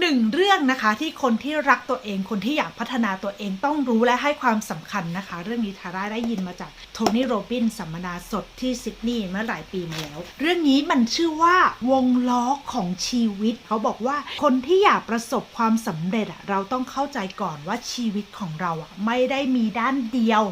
หนึ่งเรื่องนะคะที่คนที่รักตัวเองคนที่อยากพัฒนาตัวเองต้องรู้และให้ความสำคัญนะคะ เรื่องนี้ทาร่าได้ยินมาจากโทนี่โรบินสัมมนาสดที่ซิดนีย์เมื่อหลายปีมาแล้ว เรื่องนี้มันชื่อว่าวงล้อของชีวิต เขาบอกว่าคนที่อยากประสบความสำเร็จอะเราต้องเข้าใจก่อนว่าชีวิตของเราอะไม่ได้มีด้านเดียว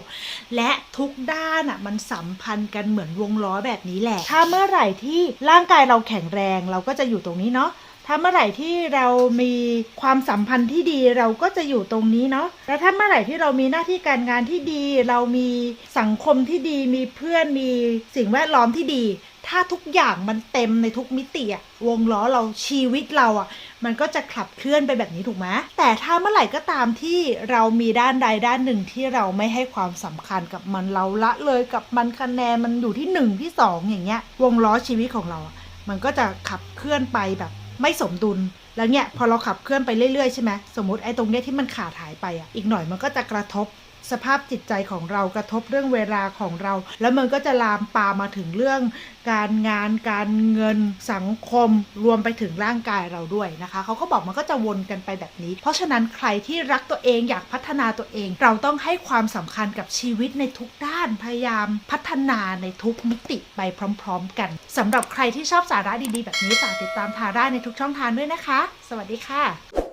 และทุกด้านอะมันสัมพันธ์กันเหมือนวงล้อแบบนี้แหละ ถ้าเมื่อไหร่ที่ร่างกายเราแข็งแรงเราก็จะอยู่ตรงนี้เนาะ ถ้าเมื่อไหร่ที่เรามีความสัมพันธ์ที่ดีเราก็จะอยู่ตรงนี้เนาะแล้วถ้าเมื่อไหร่ที่เรามีหน้าที่การงานที่ดี เรามีสังคมที่ดี มีเพื่อนมีสิ่งแวดล้อมที่ดี ถ้าทุกอย่างมันเต็มในทุกมิติอะวงล้อเราชีวิตเราอะมันก็จะขับเคลื่อนไปแบบนี้ถูกไหมแต่ถ้าเมื่อไหร่ก็ตามที่เรามีด้านใดด้านหนึ่งที่เราไม่ให้ความสำคัญกับมันเราละเลยกับมันคะแนนมันอยู่ที่หนึ่งที่สองอย่างเงี้ยวงล้อชีวิตของเราอะมันก็จะขับเคลื่อนไปแบบ ไม่สมดุล แล้วเนี่ยพอเราขับเคลื่อนไปเรื่อยๆใช่ไหมสมมติไอ้ตรงเนี้ยที่มันขาดหายไปอะอีกหน่อยมันก็จะกระทบ สภาพจิตใจของเรากระทบเรื่องเวลาของเรา แล้วมันก็จะลามปามมาถึงเรื่อง การงานการเงินสังคมรวมไปถึงร่างกายเราด้วยนะคะเขาก็บอกมันก็จะวนกันไปแบบนี้ เพราะฉะนั้นใครที่รักตัวเองอยากพัฒนาตัวเอง เราต้องให้ความสำคัญกับชีวิตในทุกด้านพยายามพัฒนาในทุกมิติไปพร้อม ๆ กันสำหรับใครที่ชอบสาระดีๆ แบบนี้ฝากติดตามทาร่าในทุกช่องทางด้วยนะคะ สวัสดีค่ะ